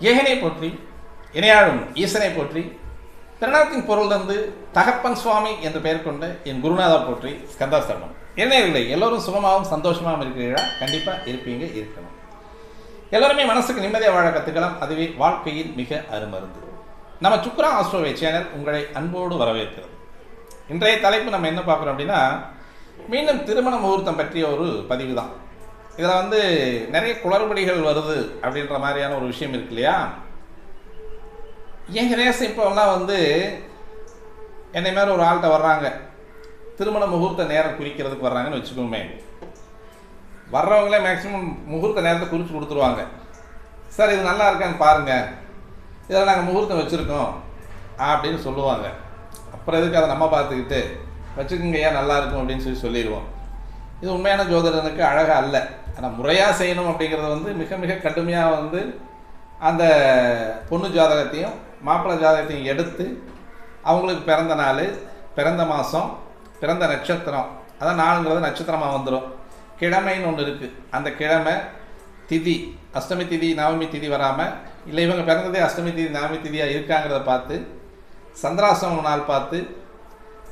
ஏகனை போற்றி இணையாழும் ஈசனை போற்றி பிரணவத்தின் பொருள் தந்து தகப்பன் சுவாமி என்று பெயர் கொண்ட என் குருநாதா போற்றி ஸ்கந்தாஸ்தரணம் என்ன எல்லோரும் சுகமாகவும் சந்தோஷமாகவும் இருக்கிறீர்களா? கண்டிப்பாக இருப்பீங்க இருக்கணும். எல்லோருமே மனசுக்கு நிம்மதியாக வாழ கற்றுக்கலாம் அதுவே வாழ்க்கையின் மிக அருமருந்து. நம்ம சுக்ரா ஆஸ்ட்ரோவே சேனல் உங்களை அன்போடு வரவேற்கிறது. இன்றைய தலைப்பு நம்ம என்ன பார்க்குறோம் அப்படின்னா மீண்டும் திருமண முகூர்த்தம் பற்றிய ஒரு பதிவு தான் இதில் வந்து நிறைய குளறுபடிகள் வருது அப்படின்ற மாதிரியான ஒரு விஷயம் இருக்கு இல்லையா? ஏன் கணேசன் இப்போல்லாம் வந்து என்னை மாதிரி ஒரு ஆள்கிட்ட வர்றாங்க திருமண முகூர்த்த நேரம் குறிக்கிறதுக்கு வர்றாங்கன்னு வச்சுக்கோமே. வர்றவங்களே மேக்ஸிமம் முகூர்த்த நேரத்தை குறித்து கொடுத்துருவாங்க. சார் இது நல்லா இருக்கான்னு பாருங்கள் இதில் நாங்கள் முகூர்த்தம் வச்சுருக்கோம் அப்படின்னு சொல்லுவாங்க. அப்புறம் எதுக்கு அதை நம்ம பார்த்துக்கிட்டு வச்சுக்கோங்க ஏன் நல்லா இருக்கும் அப்படின்னு சொல்லி சொல்லிடுவோம். இது உண்மையான ஜோதிடனுக்கு அழகாக அல்ல. ஆனால் முறையாக செய்யணும் அப்படிங்கிறது வந்து மிக மிக கடுமையாக வந்து அந்த பொண்ணு ஜாதகத்தையும் மாப்பிள்ளை ஜாதகத்தையும் எடுத்து அவங்களுக்கு பிறந்த நாள் பிறந்த மாதம் பிறந்த நட்சத்திரம் அதான் நாளுங்கிறது நட்சத்திரமாக வந்துடும் கிழமைன்னு ஒன்று இருக்குது அந்த கிழமை திதி அஷ்டமி திதி நவமி திதி வராமல் இல்லை இவங்க பிறந்ததே அஷ்டமி திதி நவமி திதியாக இருக்காங்கிறத பார்த்து சந்திராசிரமம் நாள் பார்த்து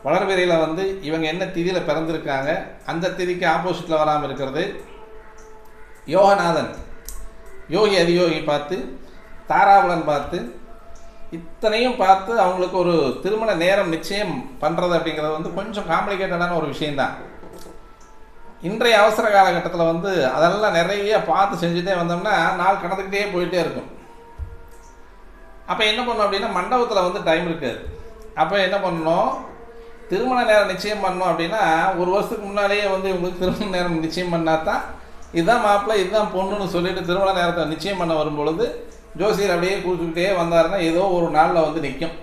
வளர்பிறையில் வந்து இவங்க என்ன திதியில் பிறந்திருக்காங்க அந்த திதிக்கு ஆப்போசிட்டில் வராமல் இருக்கிறது யோகநாதன். யோகி அதியோகி பார்த்து தாராபுலன் பார்த்து இத்தனையும் பார்த்து அவங்களுக்கு ஒரு திருமண நேரம் நிச்சயம் பண்ணுறது அப்படிங்கிறது வந்து கொஞ்சம் காம்ப்ளிகேட்டடான ஒரு விஷயந்தான் இன்றைய அவசர காலகட்டத்தில் வந்து அதெல்லாம் நிறைய பார்த்து செஞ்சுட்டே வந்தோம்னா நாள் கடந்துக்கிட்டே போயிட்டே இருக்கும். அப்போ என்ன பண்ணோம் அப்படின்னா மண்டபத்தில் வந்து டைம் இருக்காது அப்போ என்ன பண்ணணும் திருமண நேரம் நிச்சயம் பண்ணோம் அப்படின்னா ஒரு வருஷத்துக்கு முன்னாலேயே வந்து இவங்களுக்கு திருமண நேரம் நிச்சயம் பண்ணால் தான் இதுதான் மாப்பிள்ளை இதுதான் பொண்ணுன்னு சொல்லிட்டு திருமண நேரத்தை நிச்சயம் பண்ண வரும்பொழுது ஜோசியர் அப்படியே கூப்பிட்டுக்கிட்டே வந்தாருன்னா ஏதோ ஒரு நாளில் வந்து நிற்கும்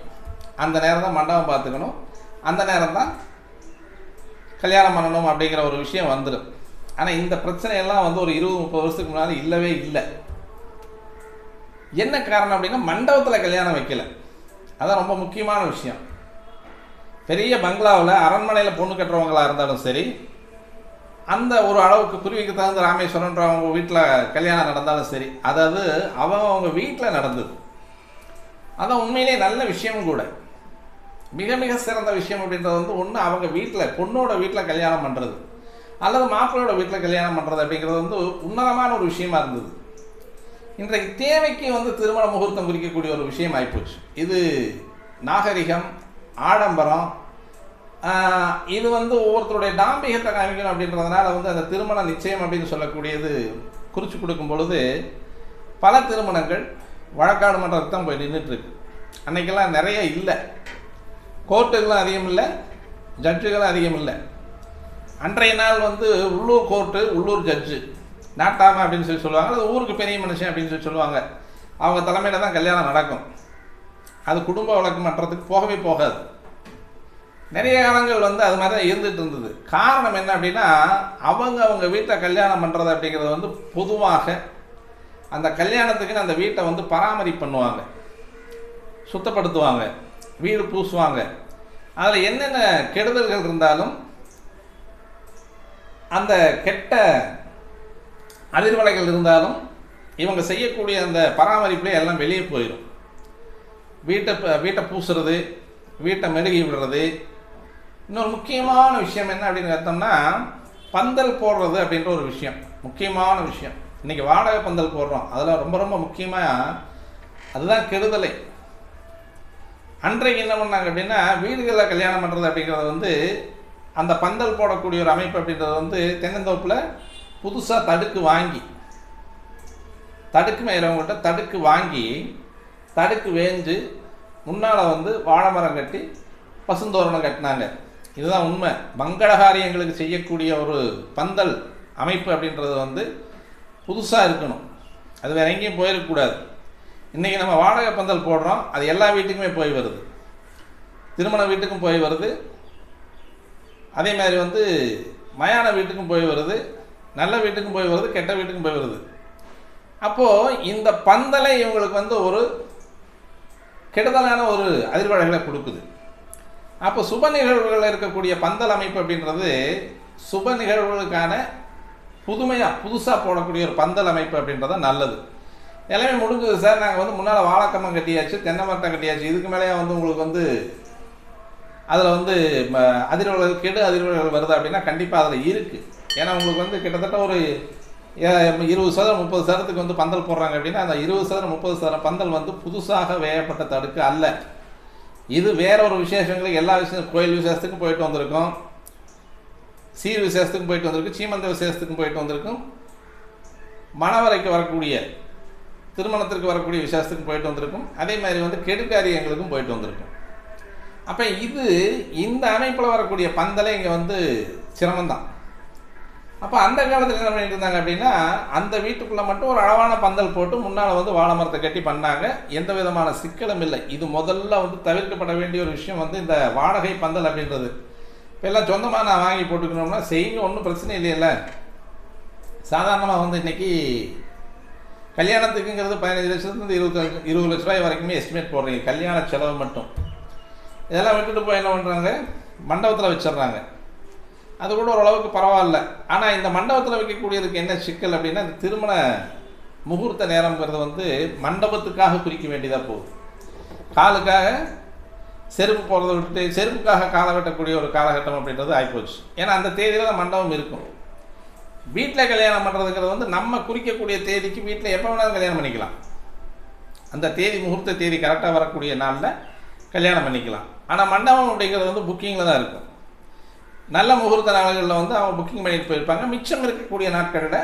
அந்த நேரம் தான் மண்டபம் பார்த்துக்கணும். அந்த நேரம் தான் கல்யாணம் பண்ணணும் அப்படிங்கிற ஒரு விஷயம் வந்துடும் ஆனால் இந்த பிரச்சனையெல்லாம் வந்து ஒரு இருபது முப்பது வருஷத்துக்கு முன்னால் இல்லவே இல்லை. என்ன காரணம் அப்படின்னா மண்டபத்தில் கல்யாணம் வைக்கல. அதான் ரொம்ப முக்கியமான விஷயம். பெரிய பங்களாவில் அரண்மனையில் பொண்ணு கட்டுறவங்களாக இருந்தாலும் சரி அந்த ஒரு அளவுக்கு குருவிக்கு தகுந்த ராமேஸ்வரன்ற அவங்க வீட்டில் கல்யாணம் நடந்தாலும் சரி அதாவது அவங்க அவங்க வீட்டில் நடந்தது. அதான் உண்மையிலே நல்ல விஷயம் கூட. மிக மிக சிறந்த விஷயம் அப்படின்றது வந்து ஒன்று அவங்க வீட்டில் பொண்ணோட வீட்டில் கல்யாணம் பண்ணுறது அல்லது மாப்பிள்ளையோட வீட்டில் கல்யாணம் பண்ணுறது அப்படிங்கிறது வந்து உன்னதமான ஒரு விஷயமா இருந்தது. இன்றைக்கு தேவைக்கு வந்து திருமண முகூர்த்தம் குறிக்கக்கூடிய ஒரு விஷயம் ஆகிப்போச்சு இது நாகரிகம் ஆடம்பரம் இது வந்து ஒவ்வொருத்தருடைய டாம்பிகத்தை காமிக்கணும் அப்படின்றதுனால வந்து அந்த திருமண நிச்சயம் அப்படின்னு சொல்லக்கூடியது குறித்து கொடுக்கும் பொழுது பல திருமணங்கள் வழக்காடு மன்றத்துக்கு தான் போய் நின்றுட்டுருக்கு அன்றைக்கெல்லாம் நிறைய இல்லை. கோர்ட்டுகளும் அதிகம் இல்லை. ஜட்ஜுகளும் அதிகம் இல்லை. அன்றைய நாள் வந்து உள்ளூர் கோர்ட்டு உள்ளூர் ஜட்ஜு. நாட்டாம அப்படின்னு சொல்லி சொல்லுவாங்க. அது ஊருக்கு பெரிய மனுஷன் அப்படின்னு சொல்லி சொல்லுவாங்க. அவங்க தலைமையில் தான் கல்யாணம் நடக்கும். அது குடும்ப வழக்கு மன்றத்துக்கு போகவே போகாது. நிறைய காலங்கள் வந்து அது மாதிரி தான் இருந்துகிட்டு இருந்தது. காரணம் என்ன அப்படின்னா அவங்க அவங்க வீட்டை கல்யாணம் பண்ணுறது அப்படிங்கிறது வந்து பொதுவாக அந்த கல்யாணத்துக்குன்னு அந்த வீட்டை வந்து பராமரிப்பு பண்ணுவாங்க. சுத்தப்படுத்துவாங்க. வீடு பூசுவாங்க. அதில் என்னென்ன கெடுதல்கள் இருந்தாலும் அந்த கெட்ட அதிர்வலைகள் இருந்தாலும் இவங்க செய்யக்கூடிய அந்த பராமரிப்புலேயே எல்லாம் வெளியே போயிடும் வீட்டை வீட்டை பூசுறது வீட்டை மெழுகி விடுறது. இன்னொரு முக்கியமான விஷயம் என்ன அப்படின்னு பார்த்தோம்னா பந்தல் போடுறது அப்படின்ற ஒரு விஷயம். முக்கியமான விஷயம். இன்றைக்கி வாடகை பந்தல் போடுறோம். அதெல்லாம் ரொம்ப ரொம்ப முக்கியமாக அதுதான் கெடுதலை. அன்றைக்கு என்ன பண்ணாங்க அப்படின்னா வீடுகளில் கல்யாணம் பண்ணுறது அப்படிங்கிறது வந்து அந்த பந்தல் போடக்கூடிய ஒரு அமைப்பு அப்படின்றது வந்து தென்னந்தோப்பில் புதுசாக தடுக்கு வாங்கி தடுக்கு மேறவங்கள்ட்ட தடுக்கு வாங்கி தடுக்கு வேஞ்சு முன்னால் வந்து வாழை மரம் கட்டி பசுந்தோரணம் கட்டினாங்க. இதுதான் உண்மை. மங்களகாரியங்களுக்கு செய்யக்கூடிய ஒரு பந்தல் அமைப்பு அப்படின்றது வந்து புதுசாக இருக்கணும். அது வேற எங்கேயும் போயிடக்கூடாது இன்றைக்கி நம்ம வாடகை பந்தல் போடுறோம் அது எல்லா வீட்டுக்குமே போய் வருது. திருமண வீட்டுக்கும் போய் வருது. அதே மாதிரி வந்து மயான வீட்டுக்கும் போய் வருது. நல்ல வீட்டுக்கும் போய் வருது கெட்ட வீட்டுக்கும் போய் வருது. அப்போது இந்த பந்தலை இவங்களுக்கு வந்து ஒரு கெடுதலான ஒரு அதிர்வலைகளை கொடுக்குது. அப்போ சுப நிகழ்வுகளில் இருக்கக்கூடிய பந்தல் அமைப்பு அப்படின்றது சுப நிகழ்வுகளுக்கான புதுமையாக புதுசாக போடக்கூடிய ஒரு பந்தல் அமைப்பு அப்படின்றது நல்லது. எல்லாமே முடிஞ்சது சார். நாங்கள் வந்து முன்னால் வாழைக்கம்பம் கட்டியாச்சு தென்னை மரம் கட்டியாச்சு. இதுக்கு மேலேயே வந்து உங்களுக்கு வந்து அதில் வந்து ம- கெடு அதிர்வலைகள் வருது அப்படின்னா கண்டிப்பாக அதில் இருக்குது ஏன்னா உங்களுக்கு வந்து கிட்டத்தட்ட ஒரு இருபது சதவீதம் முப்பது சதவீதத்துக்கு வந்து பந்தல் போடுறாங்க அப்படின்னா அந்த இருபது சதவீதம் முப்பது சதவீதம் பந்தல் வந்து புதுசாக வேயப்பட்ட தடுக்கு அல்ல. இது வேற ஒரு விசேஷங்களுக்கு எல்லா விஷயம் கோயில் விசேஷத்துக்கும் போயிட்டு வந்திருக்கும். சீர் விசேஷத்துக்கும் போயிட்டு வந்திருக்கும். சீமந்த விசேஷத்துக்கும் போயிட்டு வந்திருக்கும். மணவரைக்கு வரக்கூடிய திருமணத்திற்கு வரக்கூடிய விசேஷத்துக்கும் போயிட்டு வந்திருக்கும். அதே மாதிரி வந்து கெடுக்காரியங்களுக்கும் போயிட்டு வந்திருக்கும். அப்போ இது இந்த அமைப்பில் வரக்கூடிய பந்தலை இங்கே வந்து சிரமம்தான். அப்போ அந்த காலத்தில் என்ன பண்ணிட்டு இருந்தாங்க அப்படின்னா அந்த வீட்டுக்குள்ளே மட்டும் ஒரு அழகான பந்தல் போட்டு முன்னால் வந்து வாழை மரத்தை கட்டி பண்ணாங்க. எந்த விதமான சிக்கலும் இல்லை. இது முதல்ல வந்து தவிர்க்கப்பட வேண்டிய ஒரு விஷயம் வந்து இந்த வாடகை பந்தல் அப்படின்றது. இப்போ எல்லாம் சொந்தமாக நான் வாங்கி போட்டுக்கணும்னா செய்யுங்க ஒன்றும் பிரச்சனை இல்லையில சாதாரணமாக வந்து இன்னைக்கு கல்யாணத்துக்குங்கிறது பதினஞ்சு லட்சத்துலேருந்து இருபத்தஞ்சு இருபது லட்ச ரூபாய் வரைக்குமே எஸ்டிமேட் போடுறீங்க. கல்யாண செலவு மட்டும். இதெல்லாம் விட்டுட்டு போய் என்ன பண்ணுறாங்க மண்டபத்தில் வச்சிடுறாங்க. அது கூட ஓரளவுக்கு பரவாயில்ல. ஆனால் இந்த மண்டபத்தில் வைக்கக்கூடியதுக்கு என்ன சிக்கல் அப்படின்னா இந்த திருமண முகூர்த்த நேரம்ங்கிறது வந்து மண்டபத்துக்காக குறிக்க வேண்டியதாக போகுது. காலுக்காக செருப்பு போகிறத விட்டு செருப்புக்காக காலை வெட்டக்கூடிய ஒரு காலகட்டம் அப்படின்றது ஆகிப்போச்சு ஏன்னா அந்த தேதியில் தான் மண்டபம் இருக்கும். வீட்டில் கல்யாணம் பண்ணுறதுங்கிறது வந்து நம்ம குறிக்கக்கூடிய தேதிக்கு வீட்டில் எப்போ வேணாலும் கல்யாணம் பண்ணிக்கலாம். அந்த தேதி முகூர்த்த தேதி கரெக்டாக வரக்கூடிய நாளில் கல்யாணம் பண்ணிக்கலாம். ஆனால் மண்டபம் அப்படிங்கிறது வந்து புக்கிங்கில் தான் இருக்கும். நல்ல முகூர்த்த நாள்களில் வந்து அவங்க புக்கிங் பண்ணிட்டு போயிருப்பாங்க. மிச்சம் இருக்கக்கூடிய நாட்களில்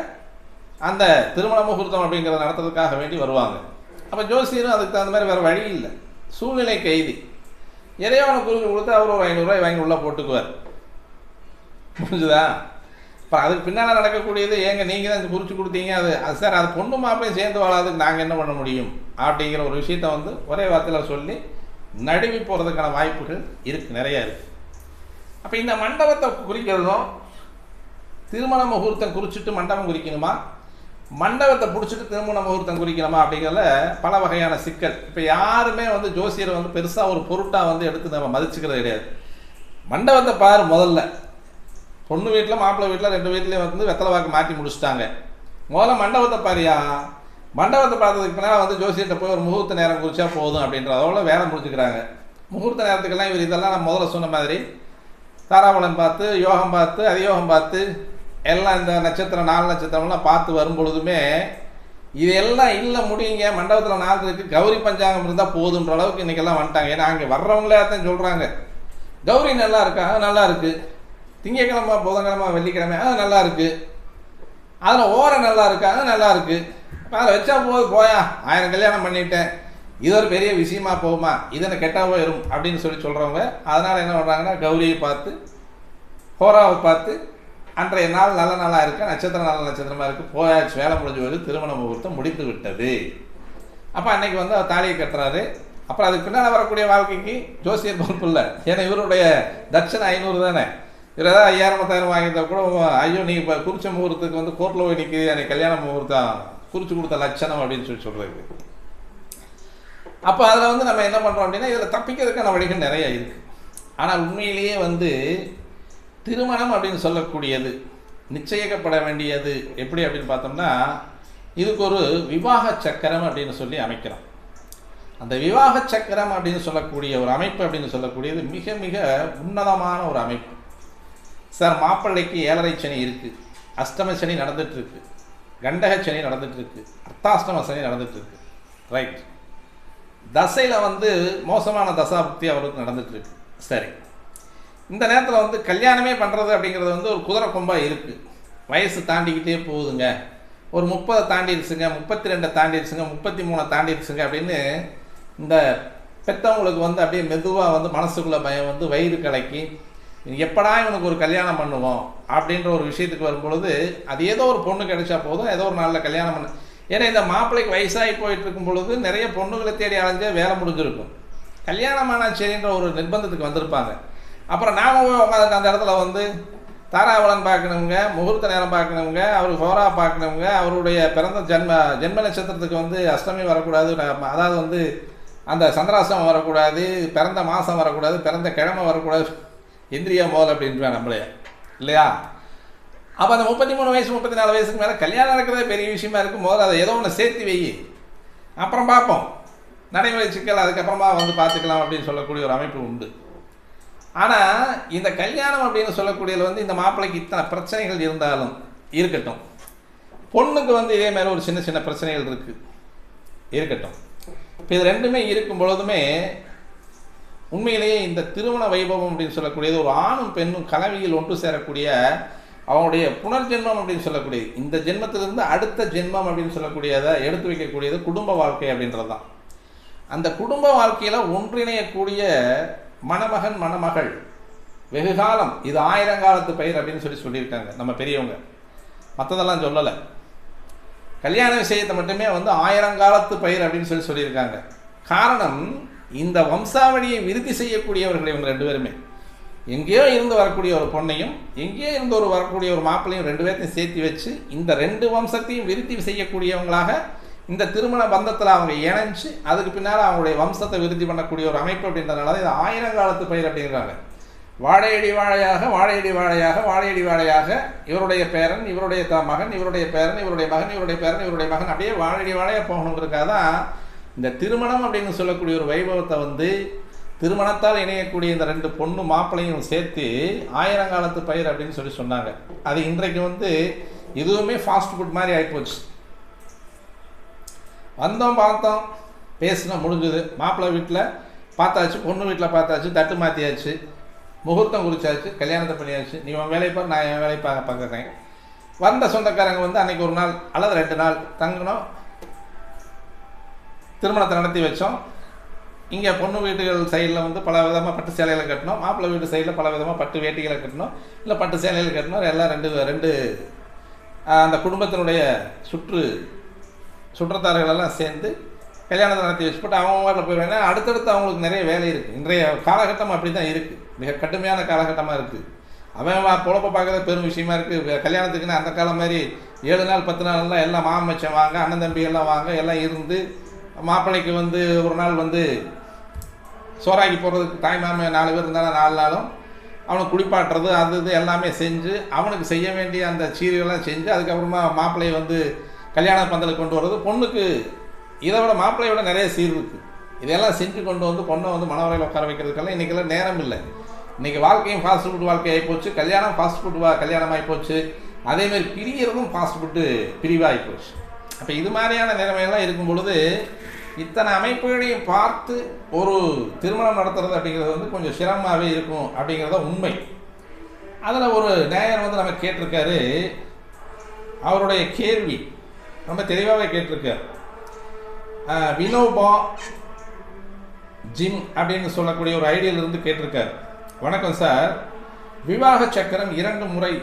அந்த திருமண முகூர்த்தம் அப்படிங்கிறத நடத்துறதுக்காக வேண்டி வருவாங்க. அப்போ ஜோசியரும் அதுக்கு தகுந்த மாதிரி வேறு வழி இல்லை. சூழ்நிலை கைதி. இறைவனை குறிப்பு கொடுத்து அவர் ஒரு ஐநூறுரூவாய் வாங்கி உள்ளே போட்டுக்குவார். புரிஞ்சுதா? இப்போ அதுக்கு பின்னால் நடக்கக்கூடியது ஏங்க நீங்கள் தான் குறித்து கொடுத்தீங்க அது அது சார் அது பொண்ணு மாப்பிளையும் சேர்ந்து வாழாதுக்கு நாங்கள் என்ன பண்ண முடியும்? அப்படிங்கிற ஒரு விஷயத்த வந்து ஒரே வார்த்தையில் சொல்லி நடுவி போகிறதுக்கான வாய்ப்புகள் இருக்குது நிறையா இருக்குது அப்போ இந்த மண்டபத்தை குறிக்கிறதும் திருமண முகூர்த்தம் குறிச்சிட்டு மண்டபம் குறிக்கணுமா? மண்டபத்தை பிடிச்சிட்டு திருமண முகூர்த்தம் குறிக்கணுமா அப்படிங்கிறதுல பல வகையான சிக்கல். இப்போ யாருமே வந்து ஜோசியரை வந்து பெருசாக ஒரு பொருட்டாக வந்து எடுத்து நம்ம மதிச்சுக்கிறது கிடையாது. மண்டபத்தை பாரு முதல்ல. பொண்ணு வீட்டில் மாப்பிள்ளை வீட்டில் ரெண்டு வீட்லேயும் வந்து வெத்தலை வாக்கு மாற்றி முடிச்சிட்டாங்க. முதல்ல மண்டபத்தை பாரியா? மண்டபத்தை பார்த்ததுக்கு பின்னால் வந்து ஜோசியர்கிட்ட போய் ஒரு முகூர்த்த நேரம் குறிச்சா போதும் அப்படின்றதோட வேலை முடிச்சுக்கிறாங்க. முகூர்த்த நேரத்துக்கெல்லாம் இவர் இதெல்லாம் நான் முதல்ல சொன்ன மாதிரி தாராபலன் பார்த்து யோகம் பார்த்து அதியோகம் பார்த்து எல்லாம் இந்த நட்சத்திரம் நாலு நட்சத்திரம்லாம் பார்த்து வரும் பொழுதுமே இது எல்லாம் இல்லை முடியுங்க. மண்டபத்தில் நாள் இருக்குது கௌரி பஞ்சாங்கம் இருந்தால் போதுன்ற அளவுக்கு இன்றைக்கெல்லாம் வந்துட்டாங்க. ஏன்னா அங்கே வர்றவங்களே தான் சொல்கிறாங்க கௌரி நல்லா இருக்காங்க நல்லா இருக்குது திங்கக்கிழமை புதன்கிழமை வெள்ளிக்கிழமை அது நல்லா இருக்குது அதில் ஓரம் நல்லா இருக்காங்க நல்லா இருக்குது இப்போ அதை வச்சா போது போயா. ஆயிரம் கல்யாணம் பண்ணிட்டேன். இது ஒரு பெரிய விஷயமா போகுமா? இது என்ன கெட்டா போயிடும் அப்படின்னு சொல்லி சொல்கிறவங்க அதனால் என்ன பண்ணுறாங்கன்னா கௌரியை பார்த்து ஹோராவை பார்த்து அன்றைய நாள் நல்ல நாளாக இருக்கு? நட்சத்திரம் நல்ல நட்சத்திரமாக இருக்குது போயாச்சு வேலை முடிஞ்சு போது திருமண முகூர்த்தம் முடித்து விட்டது. அப்போ அன்னைக்கு வந்து அவர் தாலியை கட்டுறாரு. அப்புறம் அதுக்கு பின்னால் வரக்கூடிய வாழ்க்கைக்கு ஜோசியர் பொறுப்பு இல்லை. ஏன்னா இவருடைய தட்சணை ஐநூறு தானே. இவர் ஏதாவது ஐயாயிரம் பத்தாயிரம் வாங்கியிருந்தா கூட ஐயோ நீ இப்போ குறிச்ச முகூர்த்தத்துக்கு வந்து கோர்ட்டில் போய் நிற்கிது எனக்கு கல்யாண முகூர்த்தம். குறிச்சு கொடுத்த லட்சணம் அப்படின்னு சொல்லி சொல்கிறது அப்போ அதில் வந்து நம்ம என்ன பண்ணுறோம் அப்படின்னா இதில் தப்பிக்கிறதுக்கான வழிகள் நிறைய இருக்குது ஆனால் உண்மையிலேயே வந்து திருமணம் அப்படின்னு சொல்லக்கூடியது நிச்சயிக்கப்பட வேண்டியது எப்படி அப்படின்னு பார்த்தோம்னா இதுக்கு ஒரு விவாக சக்கரம் அப்படின்னு சொல்லி அமைக்கிறோம். அந்த விவாக சக்கரம் அப்படின்னு சொல்லக்கூடிய ஒரு அமைப்பு அப்படின்னு சொல்லக்கூடியது மிக மிக உன்னதமான ஒரு அமைப்பு. சார் மாப்பிள்ளைக்கு ஏழரை சனி இருக்குது அஷ்டம சனி நடந்துகிட்ருக்கு கண்டக சனி நடந்துகிட்ருக்கு அர்த்தாஷ்டம சனி நடந்துட்டு ரைட் தசையில் வந்து மோசமான தசாபக்தி அவருக்கு நடந்துகிட்ருக்கு சரி. இந்த நேரத்தில் வந்து கல்யாணமே பண்ணுறது அப்படிங்கிறது வந்து ஒரு குதிரை கொம்பாக இருக்குது வயசு தாண்டிக்கிட்டே போகுதுங்க. ஒரு முப்பதை தாண்டிடுச்சுங்க முப்பத்தி ரெண்டை தாண்டிடுச்சுங்க முப்பத்தி மூணை தாண்டிடுச்சுங்க அப்படின்னு இந்த பெற்றவங்களுக்கு வந்து அப்படியே மெதுவாக வந்து மனசுக்குள்ள பயம் வந்து வயிறு கலக்கி எப்படா இவனுக்கு ஒரு கல்யாணம் பண்ணுவோம்? அப்படின்ற ஒரு விஷயத்துக்கு வரும்பொழுது அது ஏதோ ஒரு பொண்ணு கிடைச்சா போதும் ஏதோ ஒரு நாளில் கல்யாணம் பண்ண ஏன்னா இந்த மாப்பிள்ளைக்கு வயசாகி போயிட்டு இருக்கும் பொழுது நிறைய பொண்ணுகளை தேடி அலைஞ்சே வேலை முடிஞ்சிருக்கும். கல்யாணமான சரின்ற ஒரு நிர்பந்தத்துக்கு வந்திருப்பாங்க. அப்புறம் நாம உட்காந்து அந்த இடத்துல வந்து தாராவளன் பார்க்கணுங்க முகூர்த்த நேரம் பார்க்கணுங்க அவர் ஹோரா பார்க்கணுங்க அவருடைய பிறந்த ஜென்ம ஜென்ம நட்சத்திரத்துக்கு வந்து அஷ்டமி வரக்கூடாது அதாவது வந்து அந்த சந்திராசம் வரக்கூடாது பிறந்த மாதம் வரக்கூடாது பிறந்த கிழமை வரக்கூடாது இந்திரியா மோதல் அப்படின்ட்டு நம்மளே. இல்லையா? அப்போ அந்த முப்பத்தி மூணு வயசு முப்பத்தி நாலு வயசுக்கு மேலே கல்யாணம் நடக்கிறதே பெரிய விஷயமா இருக்கும் போது அதை ஏதோ ஒன்று சேர்த்து வை. அப்புறம் பார்ப்போம். நடைமுறை சிக்கல் அதுக்கப்புறமா வந்து பார்த்துக்கலாம் அப்படின்னு சொல்லக்கூடிய ஒரு அமைப்பு உண்டு. ஆனால் இந்த கல்யாணம் அப்படின்னு சொல்லக்கூடியது வந்து இந்த மாப்பிள்ளைக்கு இத்தனை பிரச்சனைகள் இருந்தாலும் இருக்கட்டும். பொண்ணுக்கு வந்து இதே மாதிரி ஒரு சின்ன சின்ன பிரச்சனைகள் இருக்குது இருக்கட்டும். இப்போ இது ரெண்டுமே இருக்கும் பொழுதுமே உண்மையிலேயே இந்த திருமண வைபவம் அப்படின்னு சொல்லக்கூடியது ஒரு ஆணும் பெண்ணும் கலவையில் ஒன்று சேரக்கூடிய அவனுடைய புனர்ஜென்மம் அப்படின்னு சொல்லக்கூடிய இந்த ஜென்மத்திலிருந்து அடுத்த ஜென்மம் அப்படின்னு சொல்லக்கூடியதை எடுத்து வைக்கக்கூடியது குடும்ப வாழ்க்கை அப்படின்றது தான் அந்த குடும்ப வாழ்க்கையில் ஒன்றிணையக்கூடிய மணமகன் மணமகள் வெகு காலம் இது ஆயிரங்காலத்து பயிர் அப்படின்னு சொல்லி சொல்லியிருக்காங்க நம்ம பெரியவங்க. மற்றதெல்லாம் சொல்லலை. கல்யாண விஷயத்தை மட்டுமே வந்து ஆயிரங்காலத்து பயிர் அப்படின்னு சொல்லி சொல்லியிருக்காங்க. காரணம் இந்த வம்சாவளியை விருத்தி செய்யக்கூடியவர்கள் இவங்க ரெண்டு பேருமே. எங்கேயோ இருந்து வரக்கூடிய ஒரு பொண்ணையும் எங்கேயோ இருந்து ஒரு வரக்கூடிய ஒரு மாப்பிள்ளையும் ரெண்டு பேர்த்தையும் சேர்த்து வச்சு இந்த ரெண்டு வம்சத்தையும் விருத்தி செய்யக்கூடியவங்களாக இந்த திருமண பந்தத்தில் அவங்க இணைஞ்சு அதுக்கு பின்னால் அவங்களுடைய வம்சத்தை விருத்தி பண்ணக்கூடிய ஒரு அமைப்பு அப்படின்றதுனால தான் இது ஆயிரங்காலத்து பயிர் அப்படிங்கிறாங்க. வாழையடி வாழையாக வாழையடி வாழையாக வாழையடி வாழையாக இவருடைய பேரன் இவருடைய த மகன் இவருடைய பேரன் இவருடைய மகன் இவருடைய பேரன் இவருடைய மகன் அப்படியே வாழையடி வாழையாக போகணுங்கிறக்காக தான் இந்த திருமணம் அப்படின்னு சொல்லக்கூடிய ஒரு வைபவத்தை வந்து திருமணத்தால் இணையக்கூடிய இந்த ரெண்டு பொண்ணு மாப்பிள்ளையும் சேர்த்து ஆயிரங்காலத்து பயிர் அப்படின்னு சொல்லி சொன்னாங்க. அது இன்றைக்கு வந்து இதுவுமே ஃபாஸ்ட் ஃபுட் மாதிரி ஆகிப்போச்சு வந்தோம் பார்த்தோம் பேசினோம் முடிஞ்சுது. மாப்பிள்ளை வீட்டில் பார்த்தாச்சு பொண்ணு வீட்டில் பார்த்தாச்சு தட்டு மாற்றியாச்சு முகூர்த்தம் குறிச்சாச்சு கல்யாணத்தை பண்ணியாச்சு. நீ உன் வேலையை பாரு நான் என் வேலையை பார்க்க பார்க்குறேன். வந்த சொந்தக்காரங்க வந்து அன்றைக்கி ஒரு நாள் அல்லது ரெண்டு நாள் தங்கணும் திருமணத்தை நடத்தி வச்சோம். இங்கே பொண்ணு வீட்டுகள் சைடில் வந்து பல விதமாக பட்டு சேலைகளை கட்டணும் மாப்பிள்ளை வீட்டு சைடில் பல விதமாக பட்டு வேட்டிகளை கட்டணும் இல்லை பட்டு சேலைகள் கட்டணும் எல்லாம் ரெண்டு ரெண்டு அந்த குடும்பத்தினுடைய சுற்று சுற்றத்தார்கள் எல்லாம் சேர்ந்து கல்யாணத்தை நடத்தி வச்சுப்பட்டு அவங்க வாட்டில் போயிடுவாங்க அடுத்தடுத்து அவங்களுக்கு நிறைய வேலை இருக்குது இன்றைய காலகட்டம் அப்படி தான் இருக்குது மிக கடுமையான காலகட்டமாக இருக்குது அவன் பொழப்பை பொழப்ப பெரும் விஷயமா இருக்குது கல்யாணத்துக்குன்னு அந்த காலம் மாதிரி ஏழு நாள் பத்து நாள்லாம் எல்லாம் மாமச்சம் வாங்க அண்ணன் தம்பி எல்லாம் வாங்க எல்லாம் இருந்து மாப்பிள்ளைக்கு வந்து ஒரு நாள் வந்து சோறாக்கி போடுறதுக்கு தாய் மாமன் நாலு பேர் இருந்தாலும் நாலு நாளும். அவனை குளிப்பாட்டுறது அது இது எல்லாமே செஞ்சு அவனுக்கு செய்ய வேண்டிய அந்த சீரியெல்லாம் செஞ்சு அதுக்கப்புறமா மாப்பிள்ளையை வந்து கல்யாண பந்தலுக்கு கொண்டு வர்றது. பொண்ணுக்கு இதை விட மாப்பிள்ளையை விட நிறைய சீர் இருக்குது இதெல்லாம் செஞ்சு கொண்டு வந்து பொண்ணை வந்து மனவரையில் உட்கார வைக்கிறதுக்கெல்லாம் இன்றைக்கெல்லாம் நேரம் இல்லை. இன்றைக்கி வாழ்க்கையும் ஃபாஸ்ட் ஃபுட் வாழ்க்கை ஆகிப்போச்சு கல்யாணம் ஃபாஸ்ட் ஃபுட் வா கல்யாணம் ஆகிப்போச்சு அதேமாரி பிரியறதும் ஃபாஸ்ட் ஃபுட்டு பிரிவாகி போச்சு. அப்போ இது மாதிரியான நிலைமையெல்லாம் இருக்கும் பொழுது இத்தனை அமைப்புகளையும் பார்த்து ஒரு திருமணம் நடத்துறது அப்படிங்கிறது வந்து கொஞ்சம் சிரமமாகவே இருக்கும் அப்படிங்கிறத உண்மை. அதில் ஒரு நேயர் வந்து நம்ம கேட்டிருக்காரு. அவருடைய கேள்வி ரொம்ப தெளிவாகவே கேட்டிருக்கார். வினோபா ஜிம் அப்படின்னு சொல்லக்கூடிய ஒரு ஐடியில இருந்து கேட்டிருக்கார். வணக்கம் சார். விவாக சக்கரம் இரண்டு முறை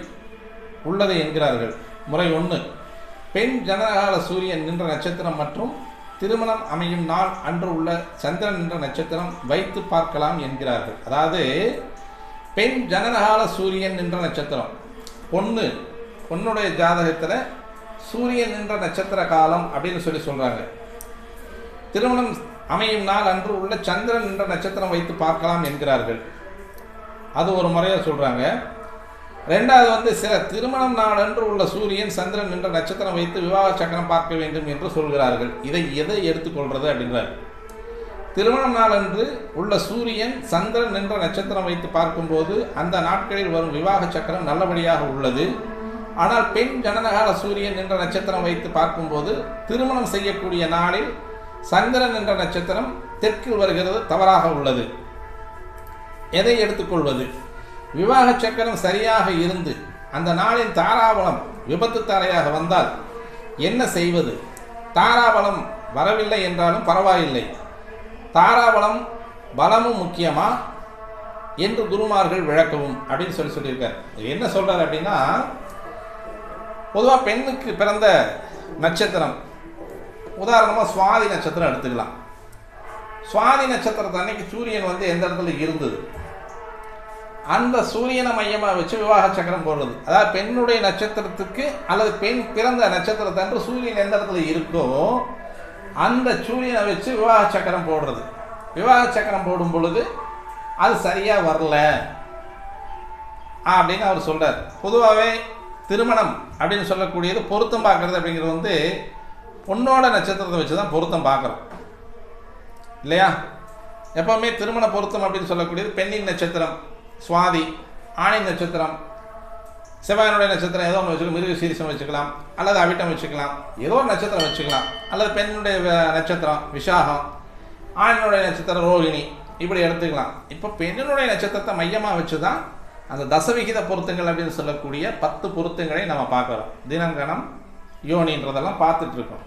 உள்ளது என்கிறார்கள். முறை ஒன்று பெண் ஜனகால சூரியன் நின்ற நட்சத்திரம் மற்றும் திருமணம் அமையும் நாள் அன்று உள்ள சந்திரன் என்ற நட்சத்திரம் வைத்து பார்க்கலாம் என்கிறார்கள். அதாவது பெண் ஜனனகால சூரியன் என்ற நட்சத்திரம். பொண்ணு பொண்ணுடைய ஜாதகத்தில் சூரியன் என்ற நட்சத்திர காலம் அப்படின்னு சொல்லி சொல்கிறாங்க திருமணம் அமையும் நாள் அன்று உள்ள சந்திரன் என்ற நட்சத்திரம் வைத்து பார்க்கலாம் என்கிறார்கள். அது ஒரு முறையாக சொல்கிறாங்க ரெண்டாவது வந்து சில திருமணம் நாள் உள்ள சூரியன் சந்திரன் என்ற நட்சத்திரம் வைத்து விவாக சக்கரம் பார்க்க வேண்டும் என்று சொல்கிறார்கள். இதை எதை எடுத்துக்கொள்வது அப்படின்றார். திருமணம் நாளன்று உள்ள சூரியன் சந்திரன் என்ற நட்சத்திரம் வைத்து பார்க்கும்போது அந்த நாட்களில் வரும் விவாக சக்கரம் நல்லபடியாக உள்ளது. ஆனால் பெண் ஜனனகால சூரியன் என்ற நட்சத்திரம் வைத்து பார்க்கும்போது திருமணம் செய்யக்கூடிய நாளில் சந்திரன் என்ற நட்சத்திரம் தெற்கில் வருகிறது தவறாக உள்ளது. எதை எடுத்துக்கொள்வது? விவாக சக்கரம் சரியாக இருந்து அந்த நாளின் தாராபலம் விபத்து தாரையாக வந்தால் என்ன செய்வது? தாராபலம் வரவில்லை என்றாலும் பரவாயில்லை. தாராபலம் பலமும் முக்கியமா? என்று குருமார்கள் விளக்கவும் அப்படின்னு சொல்லி சொல்லியிருக்கார். இது என்ன சொல்றாரு அப்படின்னா பொதுவாக பெண்ணுக்கு பிறந்த நட்சத்திரம் உதாரணமாக சுவாதி நட்சத்திரம் எடுத்துக்கலாம். சுவாதி நட்சத்திரத்தை அன்னைக்கு சூரியன் வந்து எந்த இடத்துல இருந்தது? அந்த சூரியனை மையமாக வச்சு விவாக சக்கரம் போடுறது. அதாவது பெண்ணுடைய நட்சத்திரத்துக்கு அல்லது பெண் பிறந்த நட்சத்திரத்தை அன்று சூரியன் எந்த இடத்துல இருக்கோ அந்த சூரியனை வச்சு விவாக சக்கரம் போடுறது. விவாக சக்கரம் போடும் பொழுது அது சரியாக வரல. அப்படின்னு அவர் சொல்கிறார் பொதுவாகவே திருமணம் அப்படின்னு சொல்லக்கூடியது பொருத்தம் பார்க்கறது அப்படிங்கிறது வந்து பொண்ணோட நட்சத்திரத்தை வச்சு தான் பொருத்தம் பார்க்குறோம். இல்லையா? எப்பவுமே திருமண பொருத்தம் அப்படின்னு சொல்லக்கூடியது பெண்ணின் நட்சத்திரம். சுவாதி ஆணை நட்சத்திரம் செவ்வாயனுடைய நட்சத்திரம் ஏதோ ஒன்று வச்சுக்கலாம் மிருக சீரிசம் வச்சுக்கலாம் அல்லது அவிட்டம் வச்சுக்கலாம் ஏதோ ஒரு நட்சத்திரம் வச்சுக்கலாம் அல்லது பெண்ணுடைய நட்சத்திரம் விசாகம் ஆணினுடைய நட்சத்திரம் ரோகிணி இப்படி எடுத்துக்கலாம். இப்போ பெண்ணினுடைய நட்சத்திரத்தை மையமாக வச்சு தான் அந்த தசவிகித பொருத்தங்கள் அப்படின்னு சொல்லக்கூடிய பத்து பொருத்தங்களை நம்ம பார்க்குறோம். தினங்கணம் யோனின்றதெல்லாம் பார்த்துட்ருக்கோம்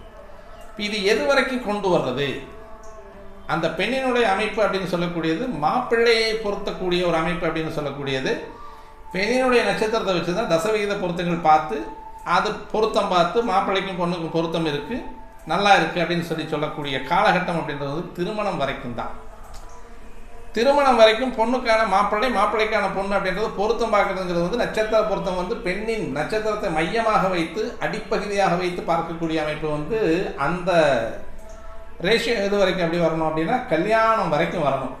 இப்போ இது எது வரைக்கும் கொண்டு வர்றது? அந்த பெண்ணினுடைய அமைப்பு அப்படின்னு சொல்லக்கூடியது மாப்பிள்ளையை பொருத்தக்கூடிய ஒரு அமைப்பு அப்படின்னு சொல்லக்கூடியது. பெண்ணினுடைய நட்சத்திரத்தை வச்சு தான் தசவிகித பொருத்தங்கள் பார்த்து அது பொருத்தம் பார்த்து மாப்பிள்ளைக்கும் பொண்ணுக்கும் பொருத்தம் இருக்குது நல்லா இருக்குது அப்படின்னு சொல்லி சொல்லக்கூடிய காலகட்டம் அப்படின்றது திருமணம் வரைக்கும் தான். திருமணம் வரைக்கும் பொண்ணுக்கான மாப்பிள்ளை மாப்பிள்ளைக்கான பொண்ணு அப்படின்றது பொருத்தம் பார்க்குறதுங்கிறது வந்து நட்சத்திர பொருத்தம் வந்து பெண்ணின் நட்சத்திரத்தை மையமாக வைத்து அடிப்பகுதியாக வைத்து பார்க்கக்கூடிய அமைப்பு வந்து அந்த ரேஷியோ எது வரைக்கும் எப்படி வரணும் அப்படின்னா கல்யாணம் வரைக்கும் வரணும்.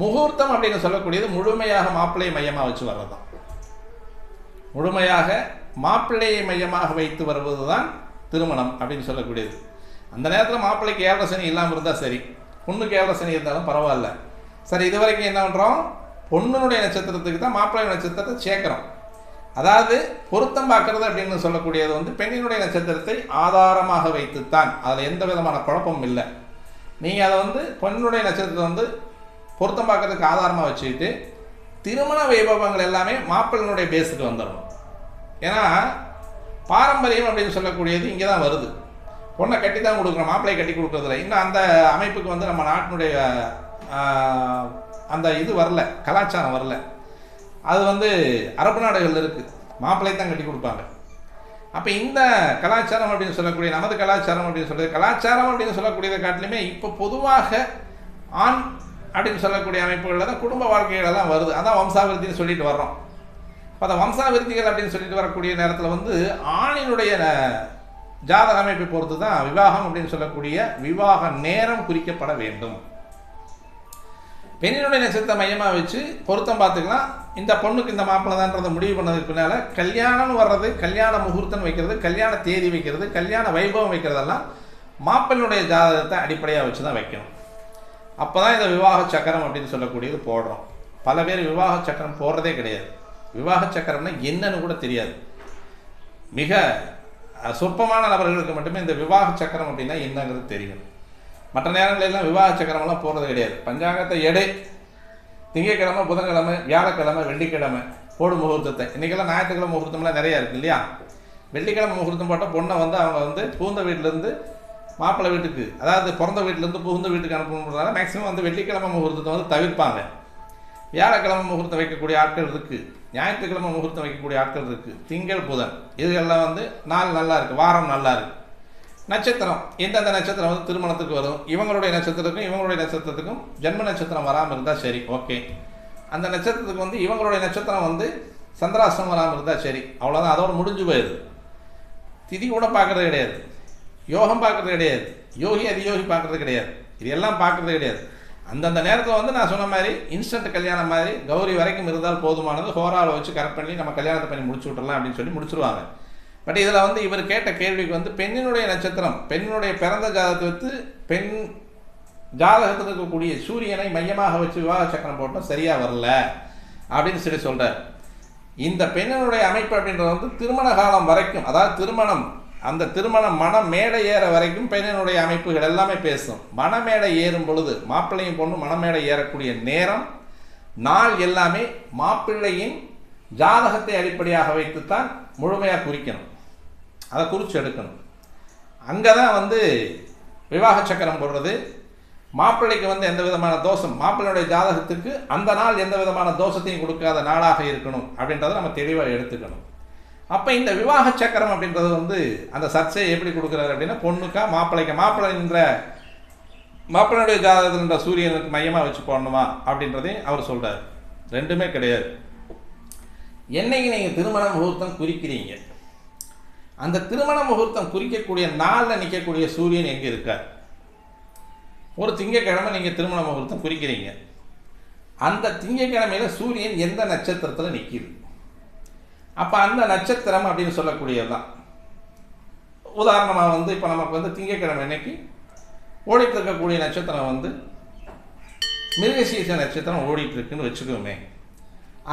முகூர்த்தம் அப்படின்னு சொல்லக்கூடியது முழுமையாக மாப்பிள்ளையை மையமாக வச்சு வர்றது தான் முழுமையாக மாப்பிள்ளையை மையமாக வைத்து வருவது தான் திருமணம் அப்படின்னு சொல்லக்கூடியது. அந்த நேரத்தில் மாப்பிள்ளைக்கு ஏழரை சனி இல்லாமல் இருந்தால் சரி. பொண்ணுக்கு ஏழரை சனி இருந்தாலும் பரவாயில்ல. சரி இது வரைக்கும் என்ன பண்ணுறோம் பொண்ணுனுடைய நட்சத்திரத்துக்கு தான் மாப்பிள்ளை நட்சத்திரத்தை சேர்க்குறோம். அதாவது பொருத்தம் பார்க்கறது அப்படின்னு சொல்லக்கூடியது வந்து பெண்ணினுடைய நட்சத்திரத்தை ஆதாரமாக வைத்துத்தான். அதில் எந்த விதமான குழப்பமும் இல்லை. நீங்கள் அதை வந்து பெண்ணுடைய நட்சத்திரத்தை வந்து பொருத்தம் பார்க்கறதுக்கு ஆதாரமாக வச்சுக்கிட்டு திருமண வைபவங்கள் எல்லாமே மாப்பிள்ளனுடைய பேஸுக்கு வந்துடணும். ஏன்னா பாரம்பரியம் அப்படின்னு சொல்லக்கூடியது இங்கே தான் வருது. பொண்ணை கட்டி தான் கொடுக்குறோம் மாப்பிள்ளையை கட்டி கொடுக்குறதில்ல. இன்னும் அந்த அமைப்புக்கு வந்து நம்ம நாட்டினுடைய அந்த இது வரல கலாச்சாரம் வரல. அது வந்து அரபு நாடுகளில் இருக்குது மாப்பிள்ளை தான் கட்டி கொடுப்பாங்க. அப்போ இந்த கலாச்சாரம் அப்படின்னு சொல்லக்கூடிய நமது கலாச்சாரம் அப்படின்னு சொல்கிறது கலாச்சாரம் அப்படின்னு சொல்லக்கூடியதை காட்டிலுமே இப்போ பொதுவாக ஆண் அப்படின்னு சொல்லக்கூடிய அமைப்புகளில் தான் குடும்ப வாழ்க்கைகளெல்லாம் வருது. அதான் வம்சாவிருத்தின்னு சொல்லிட்டு வர்றோம். இப்போ அந்த வம்சாவிருத்திகள் அப்படின்னு சொல்லிட்டு வரக்கூடிய நேரத்தில் வந்து ஆணினுடைய ந- ஜாதக அமைப்பை பொறுத்து தான் விவாகம் அப்படின்னு சொல்லக்கூடிய விவாக நேரம் குறிக்கப்பட வேண்டும். பெண்ணினுடைய நட்சத்திரத்தை மையமாக வச்சு பொருத்தம் பார்த்துக்கலாம். இந்த பொண்ணுக்கு இந்த மாப்பிள்ளை தான்றதை முடிவு பண்ணதுக்கு பின்னால் கல்யாணம்னு வர்றது கல்யாண முகூர்த்தம் வைக்கிறது கல்யாண தேதி வைக்கிறது கல்யாண வைபவம் வைக்கிறதெல்லாம் மாப்பிள்ளையுடைய ஜாதகத்தை அடிப்படையாக வச்சு தான் வைக்கணும். அப்போ தான் இந்த விவாக சக்கரம் அப்படின்னு சொல்லக்கூடியது போடுறோம். பல பேர் விவாக சக்கரம் போடுறதே கிடையாது. விவாக சக்கரம்னா என்னன்னு கூட தெரியாது. மிக சொற்பமான நபர்களுக்கு மட்டுமே இந்த விவாக சக்கரம் அப்படின்னா என்னங்கிறது தெரியும். மற்ற நேரங்களிலெல்லாம் விவாக சக்கரமெல்லாம் போடுறது கிடையாது. பஞ்சாங்கத்தை எடை திங்கக்கிழமை புதன்கிழமை வியாழக்கிழமை வெள்ளிக்கிழமை போடும் முகூர்த்தத்தை. இன்றைக்கெல்லாம் ஞாயிற்றுக்கிழமை முகூர்த்தம்லாம் நிறையா இருக்குது இல்லையா? வெள்ளிக்கிழமை முகூர்த்தம் போட்டால் பொண்ணை வந்து அவங்க வந்து பூந்த வீட்டிலேருந்து மாப்பிள்ளை வீட்டுக்கு அதாவது பிறந்த வீட்டிலேருந்து புகுந்த வீட்டுக்கு அனுப்பணுன்றதால மேக்ஸிமம் வந்து வெள்ளிக்கிழமை முகூர்த்தத்தை வந்து தவிர்ப்பாங்க. வியாழக்கிழமை முகூர்த்தம் வைக்கக்கூடிய ஆட்கள் இருக்குது ஞாயிற்றுக்கிழமை முகூர்த்தம் வைக்கக்கூடிய ஆட்கள் இருக்குது திங்கள் புதன். இதுகெல்லாம் வந்து நாள் நல்லா இருக்குது வாரம் நல்லா இருக்குது நட்சத்திரம். எந்தெந்த நட்சத்திரம் வந்து திருமணத்துக்கு வரும்? இவங்களுடைய நட்சத்திரத்துக்கும் இவங்களுடைய நட்சத்திரத்துக்கும் ஜென்ம நட்சத்திரம் வராமல் இருந்தால் சரி. ஓகே அந்த நட்சத்திரத்துக்கு வந்து இவங்களுடைய நட்சத்திரம் வந்து சந்திராசனம் வராமல் இருந்தால் சரி. அவ்வளோதான் அதோடு முடிஞ்சு போயிடுது. திதி கூட பார்க்குறது கிடையாது. யோகம் பார்க்குறது கிடையாது. யோகி அதியோகி பார்க்குறது கிடையாது. இது எல்லாம் பார்க்குறது கிடையாது. அந்தந்த நேரத்தில் வந்து நான் சொன்ன மாதிரி இன்ஸ்டன்ட் கல்யாணம் மாதிரி கௌரி வரைக்கும் இருந்தால் போதுமானது. ஹோராவில் வச்சு கரெக்ட் பண்ணி நம்ம கல்யாணத்தை பண்ணி முடிச்சு விட்றலாம் அப்படின்னு சொல்லி முடிச்சிருவாங்க. பட் இதில் வந்து இவர் கேட்ட கேள்விக்கு வந்து பெண்ணினுடைய நட்சத்திரம் பெண்ணினுடைய பிறந்த ஜாதகத்தை வைத்து பெண் ஜாதகத்தில் இருக்கக்கூடிய சூரியனை மையமாக வச்சு விவாக சக்கரம் போட்டோம் சரியாக வரல அப்படின்னு சொல்லி சொல்கிறார் இந்த பெண்ணினுடைய அமைப்பு அப்படின்றது வந்து திருமண காலம் வரைக்கும் அதாவது திருமணம் அந்த திருமணம் மன மேடை ஏற வரைக்கும் பெண்ணினுடைய அமைப்புகள் எல்லாமே பேசும். மனமேடை ஏறும் பொழுது மாப்பிள்ளையும் பொண்ணு மனமேடை ஏறக்கூடிய நேரம் நாள் எல்லாமே மாப்பிள்ளையின் ஜாதகத்தை அடிப்படையாக வைத்துத்தான் முழுமையாக குறிக்கணும். அதை குறித்து எடுக்கணும். அங்கே தான் வந்து விவாக சக்கரம் போடுறது. மாப்பிள்ளைக்கு வந்து எந்த விதமான தோஷம்? மாப்பிள்ளையுடைய ஜாதகத்துக்கு அந்த நாள் எந்த விதமான தோஷத்தையும் கொடுக்காத நாளாக இருக்கணும் அப்படின்றத நம்ம தெளிவாக எடுத்துக்கணும். அப்போ இந்த விவாக சக்கரம் அப்படின்றது வந்து அந்த சர்ச்சையை எப்படி கொடுக்குறாரு அப்படின்னா பொண்ணுக்கா மாப்பிள்ளைக்கா? மாப்பிள்ளைன்ற மாப்பிள்ளையுடைய ஜாதகத்தின்ற சூரியனுக்கு மையமாக வச்சு போடணுமா அப்படின்றதையும் அவர் சொல்கிறார் ரெண்டுமே கிடையாது. என்னைக்கு நீங்கள் திருமண முகூர்த்தம் குறிக்கிறீங்க? அந்த திருமண முகூர்த்தம் குறிக்கக்கூடிய நாளில் நிற்கக்கூடிய சூரியன் எங்கே இருக்கார்? ஒரு திங்கக்கிழமை நீங்கள் திருமண முகூர்த்தம் குறிக்கிறீங்க. அந்த திங்கக்கிழமையில் சூரியன் எந்த நட்சத்திரத்தில் நிற்கிது அப்போ அந்த நட்சத்திரம் அப்படின்னு சொல்லக்கூடியது தான் உதாரணமாக வந்து இப்போ நமக்கு வந்து திங்கக்கிழமை அன்னைக்கு ஓடிட்டு இருக்கக்கூடிய நட்சத்திரம் வந்து மிருகசீச நட்சத்திரம் ஓடிட்டு இருக்குன்னு வச்சுக்கோமே.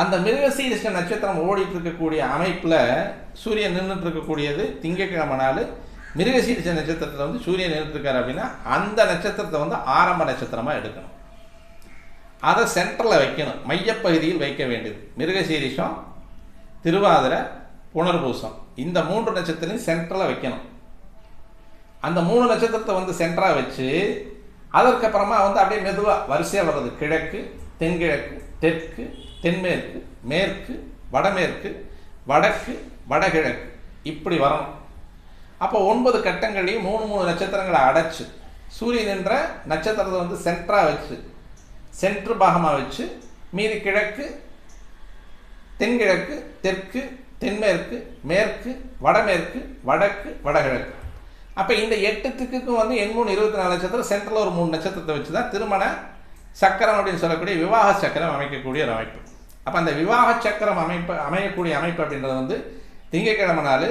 அந்த மிருகசீரிஷ்ட நட்சத்திரம் ஓடிட்டு இருக்கக்கூடிய அமைப்பில் சூரியன் நின்றுட்டு இருக்கக்கூடியது திங்கக்கிழமை நாள். மிருகசீரிஷ நட்சத்திரத்தில் வந்து சூரியன் நின்றுட்டு இருக்காரு அப்படின்னா அந்த நட்சத்திரத்தை வந்து ஆரம்ப நட்சத்திரமாக எடுக்கணும். அதை சென்டரில் வைக்கணும். மையப்பகுதியில் வைக்க வேண்டியது. மிருகசீரிஷம் திருவாதிரை புனர்பூசம். இந்த மூன்று நட்சத்திரம் சென்டரில் வைக்கணும். அந்த மூணு நட்சத்திரத்தை வந்து சென்டராக வச்சு அதற்கப்புறமா வந்து அப்படியே மெதுவாக வரிசையாக வர்றது. கிழக்கு தென்கிழக்கு தெற்கு தென்மேற்கு மேற்கு வடமேற்கு வடக்கு வடகிழக்கு. இப்படி வரணும். அப்போ ஒன்பது கட்டங்களையும் மூணு மூணு நட்சத்திரங்களை அடைச்சு சூரியன் என்ற நட்சத்திரத்தை வந்து சென்டராக வச்சு சென்ட்ரு பாகமாக வச்சு மீதி கிழக்கு தென்கிழக்கு தெற்கு தென்மேற்கு மேற்கு வடமேற்கு வடக்கு வடகிழக்கு. அப்போ இந்த எட்டு திக்குக்கும் வந்து எண் மூணு இருபத்தி நாலு நட்சத்திரம் சென்ட்ரல் ஒரு மூணு நட்சத்திரத்தை வச்சு தான் திருமண சக்கரம் அப்படின்னு சொல்லக்கூடிய விவாக சக்கரம் அமைக்கக்கூடிய ஒரு அமைப்பு. அப்போ அந்த விவாக சக்கரம் அமைப்பு அமையக்கூடிய அமைப்பு அப்படின்றது வந்து திங்கட்கிழமை நாள்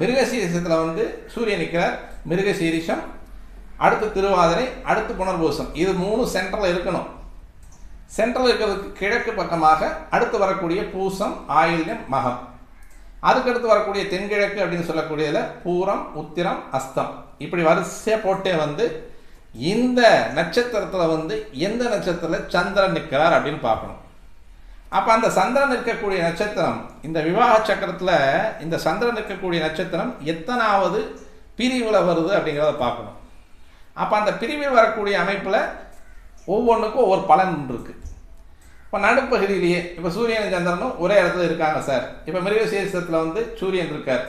மிருகசீரிசத்தில் வந்து சூரியன் நிற்கிறார் மிருகசீரிஷம் அடுத்து திருவாதிரை அடுத்து புனர்பூசம். இது மூணு சென்ட்ரல் இருக்கணும். சென்ட்ரல் இருக்கிறதுக்கு கிழக்கு பக்கமாக அடுத்து வரக்கூடிய பூசம் ஆயில்யம் மகம். அதுக்கடுத்து வரக்கூடிய தென்கிழக்கு அப்படின்னு சொல்லக்கூடியதில் பூரம் உத்திரம் அஸ்தம். இப்படி வரிசையாக போட்டே வந்து இந்த நட்சத்திரத்தில் வந்து எந்த நட்சத்திரத்தில் சந்திரன் நிற்கிறார் அப்படின்னு பார்க்கணும். அப்போ அந்த சந்திரன் இருக்கக்கூடிய நட்சத்திரம் இந்த விவாக சக்கரத்தில் இந்த சந்திரன் இருக்கக்கூடிய நட்சத்திரம் எத்தனாவது பிரிவில் வருது அப்படிங்கிறத பார்க்கணும். அப்போ அந்த பிரிவில் வரக்கூடிய அமைப்பில் ஒவ்வொன்றுக்கும் ஒவ்வொரு பலன் இருக்குது இப்போ நடுப்பகுதியிலேயே இப்போ சூரியன் சந்திரனும் ஒரே இடத்துல இருக்காங்க சார். இப்போ மிருகசீரிசத்தில் வந்து சூரியன் இருக்கார்.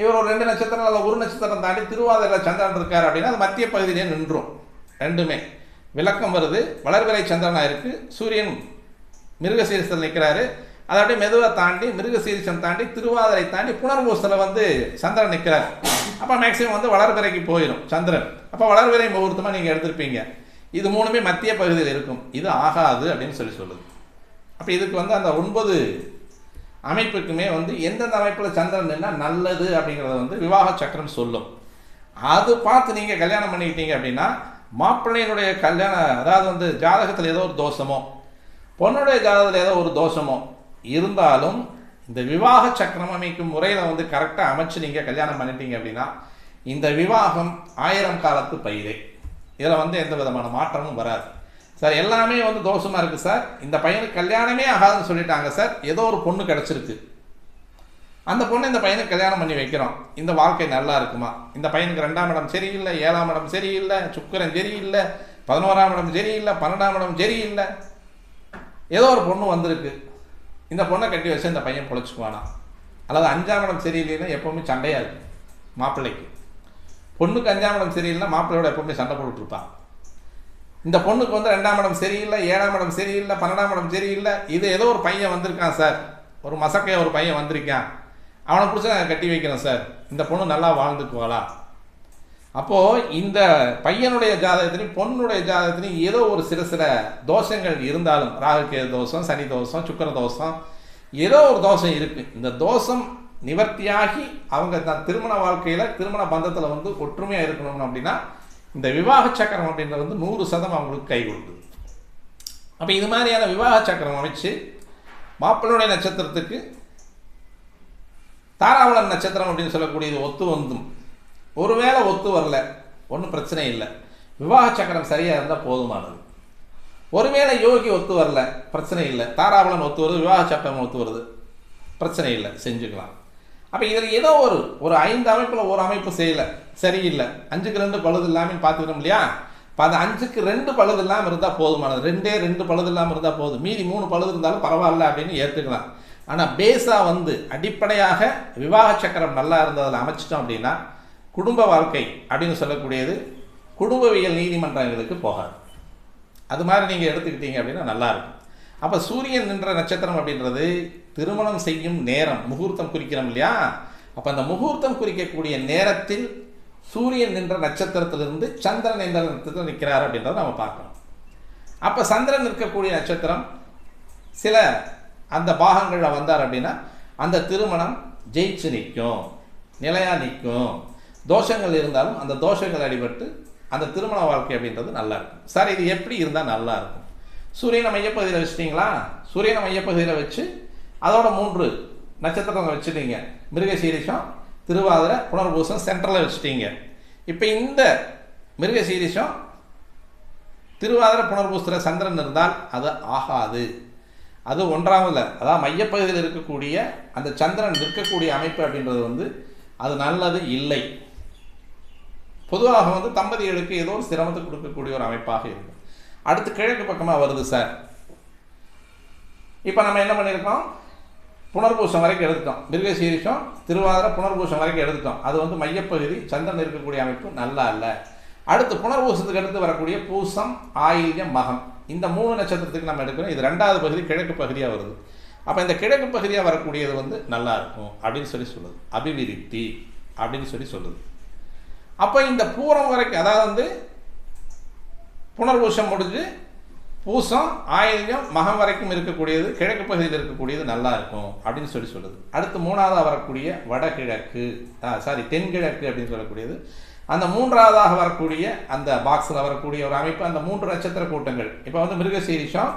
இவர் ஒரு ரெண்டு நட்சத்திரம் அல்ல ஒரு நட்சத்திரம் தாண்டி திருவாதிரையில் சந்திரன் இருக்கார் அப்படின்னா அது மத்திய பகுதியிலே நின்றும். ரெண்டுமே. விளக்கம் வருது வளர்விலை சந்திரனாக இருக்குது சூரியன் மிருகசீரிசத்தில் நிற்கிறாரு அதை அப்படியே மெதுவாக தாண்டி மிருகசீரிசம் தாண்டி திருவாதிரை தாண்டி புனர்பூசத்தில் வந்து சந்திரன் நிற்கிறார் அப்போ மேக்சிமம் வந்து வளர்பிறைக்கு போயிடும் சந்திரன். அப்போ வளர்பிறை முகூர்த்தமாக நீங்கள் எடுத்திருப்பீங்க. இது மூணுமே மத்திய பகுதியில் இருக்கும். இது ஆகாது அப்படின்னு சொல்லி சொல்லுது. அப்போ இதுக்கு வந்து அந்த ஒன்பது அமைப்புக்குமே வந்து எந்தெந்த அமைப்பில் சந்திரன் என்ன நல்லது அப்படிங்கிறத வந்து விவாக சக்கரம் சொல்லும். அது பார்த்து நீங்கள் கல்யாணம் பண்ணிக்கிட்டீங்க அப்படின்னா மாப்பிள்ளையினுடைய கல்யாணம் அதாவது வந்து ஜாதகத்தில் ஏதோ ஒரு தோஷமோ பொண்ணுடைய ஜாதகத்தில் ஏதோ ஒரு தோஷமோ இருந்தாலும் இந்த விவாக சக்கரம் அமைக்கும் முறையில் வந்து கரெக்டாக அமைச்சு நீங்கள் கல்யாணம் பண்ணிட்டீங்க அப்படின்னா இந்த விவாகம் ஆயிரம் காலத்து பயிரே. இதில் வந்து எந்த விதமான மாற்றமும் வராது. சார் எல்லாமே வந்து தோஷமாக இருக்குது சார். இந்த பையனுக்கு கல்யாணமே ஆகாதுன்னு சொல்லிட்டாங்க சார். ஏதோ ஒரு பொண்ணு கிடச்சிருக்கு. அந்த பொண்ணு இந்த பையனுக்கு கல்யாணம் பண்ணி வைக்கிறோம். இந்த வாழ்க்கை நல்லா இருக்குமா? இந்த பையனுக்கு ரெண்டாம் இடம் சரியில்லை ஏழாம் இடம் சரியில்லை சுக்கரன் சரியில்லை பதினோராம் இடம் சரியில்லை பன்னெண்டாம் இடம் சரியில்லை. ஏதோ ஒரு பொண்ணு வந்திருக்கு. இந்த பொண்ணை கட்டி வச்சு இந்த பையன் பொழைச்சிக்குவானா? அல்லது அஞ்சாம் இடம் சரியில்லைன்னா எப்போவுமே சண்டையாக இருக்கு. மாப்பிள்ளைக்கு. பொண்ணுக்கு அஞ்சாம் இடம் சரியில்லைன்னா மாப்பிள்ளையோட எப்போவுமே சண்டை போட்டுருப்பான் இந்த பொண்ணுக்கு வந்து ரெண்டாம் இடம் சரியில்லை ஏழாம் இடம் சரியில்லை பன்னெண்டாம் இடம் சரியில்லை இது ஏதோ ஒரு பையன் வந்திருக்கான் சார். ஒரு மசக்கைய ஒரு பையன் வந்திருக்கான். அவனை பிடிச்ச கட்டி வைக்கிறேன் சார். இந்த பொண்ணு நல்லா வாழ்ந்துக்குவாளா? அப்போது இந்த பையனுடைய ஜாதகத்திலையும் பொண்ணுடைய ஜாதகத்திலையும் ஏதோ ஒரு சில சில தோஷங்கள் இருந்தாலும் ராகுக்கே தோஷம் சனி தோஷம் சுக்கர தோஷம் ஏதோ ஒரு தோஷம் இருக்குது இந்த தோஷம் நிவர்த்தியாகி அவங்க தான் திருமண வாழ்க்கையில் திருமண பந்தத்தில் வந்து ஒற்றுமையாக இருக்கணும் அப்படின்னா இந்த விவாக சக்கரம் அப்படின்றது வந்து நூறு சதம் அவங்களுக்கு கை கொடுக்குது. அப்போ இது மாதிரியான விவாக சக்கரம் அமைச்சு மாப்பிள்ளுடைய நட்சத்திரத்துக்கு தாராவளன் நட்சத்திரம் அப்படின்னு சொல்லக்கூடியது ஒத்து வந்தும். ஒருவேளை ஒத்து வரல ஒன்றும் பிரச்சனை இல்லை. விவாக சக்கரம் சரியாக இருந்தால் போதுமானது. ஒருவேளை யோகி ஒத்து வரல பிரச்சனை இல்லை. தாராபலன் ஒத்து வருது விவாக சக்கரம் ஒத்து வருது. பிரச்சனை இல்லை செஞ்சுக்கலாம். அப்போ இதில் ஏதோ ஒரு ஒரு ஐந்து அமைப்பில் ஒரு அமைப்பு செய்யலை சரியில்லை. அஞ்சுக்கு ரெண்டு பழுது இல்லாமல் பார்த்துக்கணும் இல்லையா? இப்போ அந்த அஞ்சுக்கு ரெண்டு பழுது இல்லாமல் இருந்தால் போதுமானது. ரெண்டே ரெண்டு பழுது இல்லாமல் இருந்தால் போதும். மீதி மூணு பழுது இருந்தாலும் பரவாயில்ல அப்படின்னு ஏற்றுக்கலாம் ஆனால் பேஸாக வந்து அடிப்படையாக விவாக சக்கரம் நல்லா இருந்ததில் அமைச்சிட்டோம் அப்படின்னா குடும்ப வாழ்க்கை அப்படின்னு சொல்லக்கூடியது குடும்பவியல் நீதிமன்றங்களுக்கு போகாது. அது மாதிரி நீங்கள் எடுத்துக்கிட்டீங்க அப்படின்னா நல்லாயிருக்கும் அப்போ சூரியன் நின்ற நட்சத்திரம் அப்படின்றது திருமணம் செய்யும் நேரம் முகூர்த்தம் குறிக்கிறோம் இல்லையா? அப்போ அந்த முகூர்த்தம் குறிக்கக்கூடிய நேரத்தில் சூரியன் நின்ற நட்சத்திரத்திலிருந்து சந்திரன் எந்த நட்சத்திரம் நிற்கிறார் அப்படின்றத நம்ம பார்க்கணும். அப்போ சந்திரன் இருக்கக்கூடிய நட்சத்திரம் சில அந்த பாகங்களில் வந்தார் அப்படின்னா அந்த திருமணம் ஜெயிச்சு நிற்கும் நிலையாக நிற்கும். தோஷங்கள் இருந்தாலும் அந்த தோஷங்கள் அடிபட்டு அந்த திருமண வாழ்க்கை அப்படின்றது நல்லா இருக்கும். சார் இது எப்படி இருந்தால் நல்லா இருக்கும்? சூரியனை மையப்பகுதியில் வச்சிட்டிங்களா? சூரியனை மையப்பகுதியில் வச்சு அதோட மூன்று நட்சத்திரங்கள் வச்சுட்டீங்க. மிருகசீரிஷம் திருவாதிரை புனர்பூசம் சென்டரில் வச்சுட்டீங்க. இப்போ இந்த மிருகசீரிஷம் திருவாதிரை புனர்பூசத்தில் சந்திரன் இருந்தால் அது ஆகாது. அது ஒன்றாவதுல அதாவது மையப்பகுதியில் இருக்கக்கூடிய அந்த சந்திரன் இருக்கக்கூடிய அமைப்பு அப்படின்றது வந்து அது நல்லது இல்லை. பொதுவாக வந்து தம்பதிகளுக்கு ஏதோ ஒரு சிரமத்தை கொடுக்கக்கூடிய ஒரு அமைப்பாக இருக்கும். அடுத்து கிழக்கு பக்கமாக வருது சார். இப்போ நம்ம என்ன பண்ணியிருக்கோம் புனர்பூசம் வரைக்கும் எடுத்துட்டோம். மிருகசீரிஷம் திருவாதிர புனர்பூசம் வரைக்கும் எடுத்துட்டோம். அது வந்து மையப்பகுதி சந்திரன் இருக்கக்கூடிய அமைப்பு நல்லா இல்லை. அடுத்து புனர்பூசத்துக்கு அடுத்து வரக்கூடிய பூசம் ஆயில்யம் மகம். இந்த மூணு நட்சத்திரத்துக்கு நம்ம எடுக்கிறோம். இது ரெண்டாவது பகுதி கிழக்கு பகுதியாக வருது. அப்போ இந்த கிழக்கு பகுதியாக வரக்கூடியது வந்து நல்லா இருக்கும் அப்படின்னு சொல்லி சொல்லுது. அபிவிருத்தி அப்படின்னு சொல்லி சொல்லுது. அப்போ இந்த பூரம் வரைக்கும் அதாவது வந்து புனர்பூசம் முடிஞ்சு பூசம் ஆயில்யம் மகம் வரைக்கும் இருக்கக்கூடியது கிழக்கு பகுதியில் இருக்கக்கூடியது நல்லா இருக்கும் அப்படின்னு சொல்லி சொல்லுது. அடுத்து மூணாவதாக வரக்கூடிய வடகிழக்கு சாரி தென்கிழக்கு அப்படின்னு சொல்லக்கூடியது. அந்த மூன்றாவதாக வரக்கூடிய அந்த பாக்ஸில் வரக்கூடிய ஒரு அமைப்பு அந்த மூன்று நட்சத்திர கூட்டங்கள். இப்போ வந்து மிருகசீரிஷம்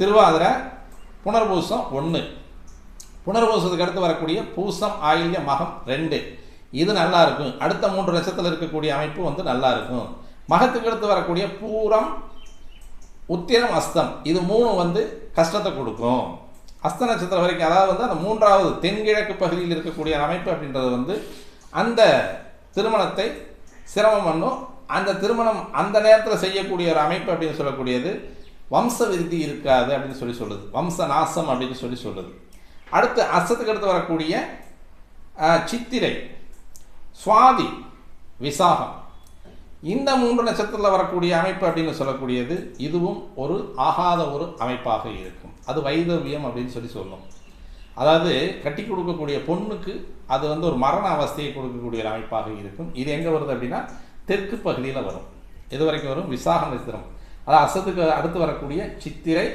திருவாதிரை புனர்பூசம் ஒன்று புனர்பூசத்துக்கு அடுத்து வரக்கூடிய பூசம் ஆயில்ய மகம் ரெண்டு. இது நல்லா இருக்கும் அடுத்த மூன்று லட்சத்தில் இருக்கக்கூடிய அமைப்பு வந்து நல்லா இருக்கும் மகத்துக்கு அடுத்து வரக்கூடிய பூரம் உத்திரம் அஸ்தம். இது மூணு வந்து கஷ்டத்தை கொடுக்கும். அஸ்த நட்சத்திரம் வரைக்கும் அதாவது வந்து அந்த மூன்றாவது தென்கிழக்கு பகுதியில் இருக்கக்கூடிய அமைப்பு அப்படின்றது வந்து அந்த திருமணத்தை சிரமம் பண்ணும். அந்த திருமணம் அந்த நேரத்தில் செய்யக்கூடிய ஒரு அமைப்பு அப்படின்னு சொல்லக்கூடியது வம்ச விருத்தி இருக்காது அப்படின்னு சொல்லி சொல்லுது. வம்ச நாசம் அப்படின்னு சொல்லி சொல்லுது. அடுத்து அஸ்தத்துக்கு அடுத்து வரக்கூடிய சித்திரை. சுவாதி விசாகம். இந்த மூன்று நட்சத்திரத்தில் வரக்கூடிய அமைப்பு அப்படின்னு சொல்லக்கூடியது இதுவும் ஒரு ஆகாத ஒரு அமைப்பாக இருக்கும். அது வைதவியம் அப்படின்னு சொல்லி சொல்லும். அதாவது கட்டி கொடுக்கக்கூடிய பொண்ணுக்கு அது வந்து ஒரு மரண அவஸ்தையை கொடுக்கக்கூடிய ஒரு அமைப்பாக இருக்கும். இது எங்கே வருது அப்படின்னா தெற்கு பகுதியில் வரும். இது வரைக்கும் வரும்? விசாக நட்சத்திரம். அதாவது அசத்துக்கு அடுத்து வரக்கூடிய சித்திரை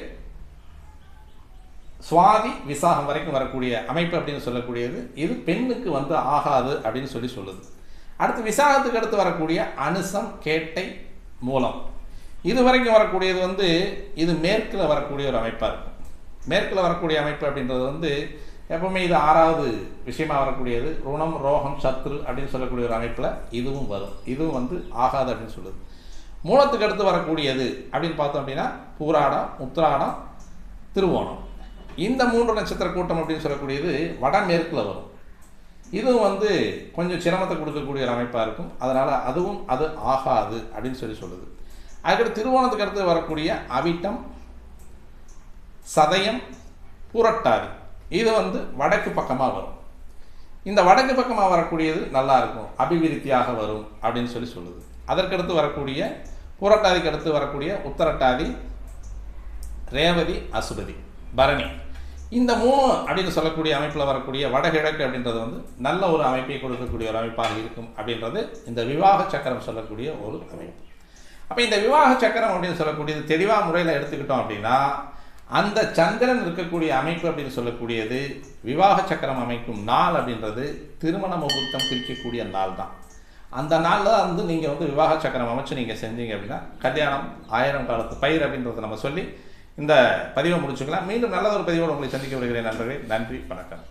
சுவாதி விசாகம் வரைக்கும் வரக்கூடிய அமைப்பு அப்படின்னு சொல்லக்கூடியது இது பெண்ணுக்கு வந்து ஆகாது அப்படின்னு சொல்லி சொல்லுது. அடுத்து விசாகத்துக்கு அடுத்து வரக்கூடிய அனுசம் கேட்டை மூலம். இது வரைக்கும் வரக்கூடியது வந்து இது மேற்கில் வரக்கூடிய ஒரு அமைப்பாக இருக்கும். மேற்கில் வரக்கூடிய அமைப்பு அப்படின்றது வந்து எப்பவுமே இது ஆறாவது விஷயமாக வரக்கூடியது. ருணம் ரோகம் சத்ரு அப்படின்னு சொல்லக்கூடிய ஒரு அமைப்பில் இதுவும் வரும். இதுவும் வந்து ஆகாது அப்படின்னு சொல்லுது. மூலத்துக்கு அடுத்து வரக்கூடியது அப்படின்னு பார்த்தோம் அப்படின்னா பூராடம் உத்ராடம் திருவோணம். இந்த மூன்று நட்சத்திர கூட்டம் அப்படின்னு சொல்லக்கூடியது வடமேற்கில் வரும். இதுவும் வந்து கொஞ்சம் சிரமத்தை கொடுக்கக்கூடிய ஒரு அமைப்பாக இருக்கும். அதனால் அதுவும் அது ஆகாது அப்படின்னு சொல்லி சொல்லுது. அதுக்கடுத்து திருவோணத்துக்கு அடுத்து வரக்கூடிய அவிட்டம் சதயம் புரட்டாதி. இது வந்து வடக்கு பக்கமாக வரும். இந்த வடக்கு பக்கமாக வரக்கூடியது நல்லா இருக்கும். அபிவிருத்தியாக வரும் அப்படின்னு சொல்லி சொல்லுது. அதற்கடுத்து வரக்கூடிய புரட்டாதிக்கு அடுத்து வரக்கூடிய உத்தரட்டாதி ரேவதி அசுபதி பரணி. இந்த மூணு அப்படின்னு சொல்லக்கூடிய அமைப்பில் வரக்கூடிய வடகிழக்கு அப்படின்றது வந்து நல்ல ஒரு அமைப்பை கொடுக்கக்கூடிய ஒரு அமைப்பாக இருக்கும் அப்படின்றது இந்த விவாக சக்கரம் சொல்லக்கூடிய ஒரு அமைப்பு. அப்போ இந்த விவாக சக்கரம் அப்படின்னு சொல்லக்கூடியது தெளிவாக முறையில் எடுத்துக்கிட்டோம் அப்படின்னா அந்த சந்திரன் இருக்கக்கூடிய அமைப்பு அப்படின்னு சொல்லக்கூடியது விவாக சக்கரம் அமைக்கும் நாள் அப்படின்றது திருமண முகூர்த்தம் குறிக்கக்கூடிய நாள் தான் அந்த நாளில் தான் வந்து நீங்கள் வந்து விவாக சக்கரம் அமைச்சு நீங்கள் செஞ்சீங்க அப்படின்னா கல்யாணம் ஆயிரம் காலத்து பயிர் அப்படின்றத நம்ம சொல்லி இந்த பதிவை முடிச்சுக்கலாம். மீண்டும் நல்ல ஒரு பதிவோடு உங்களை சந்திக்க வருகிறேன் நண்பர்களே. நன்றி வணக்கம்.